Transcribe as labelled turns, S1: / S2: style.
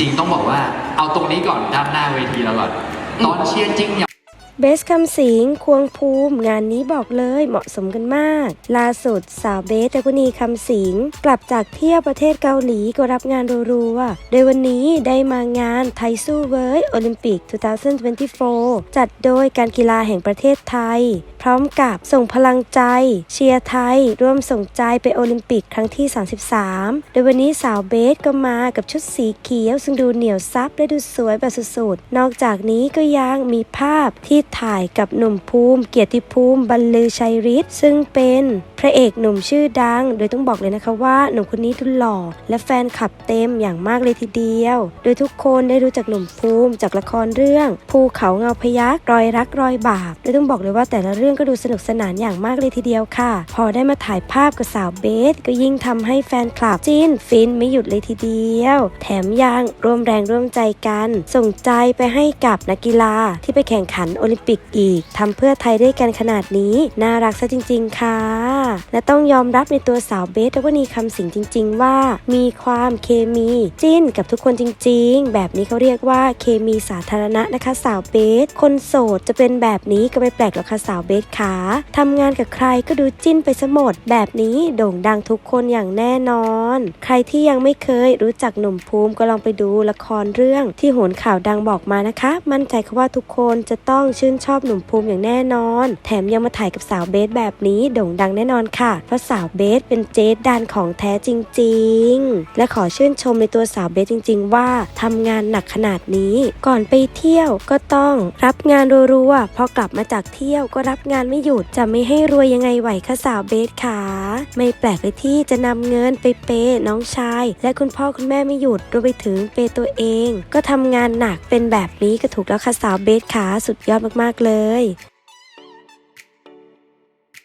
S1: ริง ๆ ต้องบอกว่าเอาตรงนี้ก่อนด้านหน้าเวทีเราก่อนตอนเชียร์จริงอย่าง
S2: เบสคำสิงควงภูมิงานนี้บอกเลยเหมาะสมกันมาก ล่าสุดสาวเบสดากุณีคำสิงกลับจากเที่ยวประเทศเกาหลีก็รับงานรัวๆ โดยวันนี้ได้มางานไทยสู้เว้ยโอลิมปิก 2024 จัดโดยการกีฬาแห่งประเทศไทย พร้อมกับส่งพลังใจ เชียร์ไทย ร่วมส่งใจไปโอลิมปิกครั้งที่ 33 โดยวันนี้สาวเบสก็มากับชุดสีเขียว ซึ่งดูเหนียวซับและดูสวยแบบสุดๆ นอกจากนี้ก็ยังมีภาพที่ถ่ายกับหนุ่มภูมิ เกียรติภูมิบรรลือชัยฤทธิ์ซึ่งเป็น ระเอกหนุ่มชื่อดัง โดยต้องบอกเลยนะคะว่าหนุ่มคนนี้ดูหล่อ และแฟนคลับเต็มอย่างมากเลยทีเดียว โดยทุกคนได้รู้จักหนุ่มภูมิจากละครเรื่องภูเขาเงาพยักรอยรักรอยบาปโดยต้องบอกเลยว่าแต่ละเรื่องก็ดูสนุกสนานอย่างมากเลยทีเดียวค่ะ พอได้มาถ่ายภาพกับสาวเบส ก็ยิ่งทำให้แฟนคลับจินฟินไม่หยุดเลยทีเดียว แถมยังร่วมแรงร่วมใจกัน ส่งใจไปให้กับนักกีฬาที่ไปแข่งขันโอลิมปิกอีกทำเพื่อไทยด้วยกันขนาดนี้ น่ารักซะจริง ๆ ค่ะ และต้องยอมรับในตัวสาวเบสว่านีคำสิงจริง ๆ ว่า มีความเคมีจิ้นกับทุกคนจริง ๆ แบบนี้เขาเรียกว่าเคมีสาธารณะนะคะ สาวเบส คนโสดจะเป็นแบบนี้ก็ไม่แปลกหรอกค่ะสาวเบสขาทำงานกับใครก็ดูจิ้นไปซะหมด แบบนี้โด่งดังทุกคนอย่างแน่นอน ใครที่ยังไม่เคยรู้จักหนุ่มภูมิก็ลองไปดูละครเรื่องที่โหนข่าวดังบอกมานะคะ มั่นใจค่ะว่าทุกคนจะต้องชื่นชอบหนุ่มภูมิอย่างแน่นอน แถมยังมาถ่ายกับสาวเบสแบบนี้โด่งดังแน่นอนค่ะ เพราะสาวเบสเป็นเจดดันของแท้จริง ๆ และขอชื่นชมในตัวสาวเบสจริง ๆ ว่าทำงานหนักขนาดนี้ ก่อนไปเที่ยวก็ต้องรับงานรัวๆพอกลับมาจากเที่ยวก็รับงานไม่หยุดจะไม่ให้รวยยังไงไหวคะสาวเบสขาไม่แปลกเลยที่จะนำเงินไปเปย์น้องชาย และคุณพ่อคุณแม่ไม่หยุดรวมไปถึงเปย์ตัวเอง ก็ทำงานหนักเป็นแบบนี้ก็ถูกแล้วค่ะสาวเบสขาสุดยอดมากๆเลย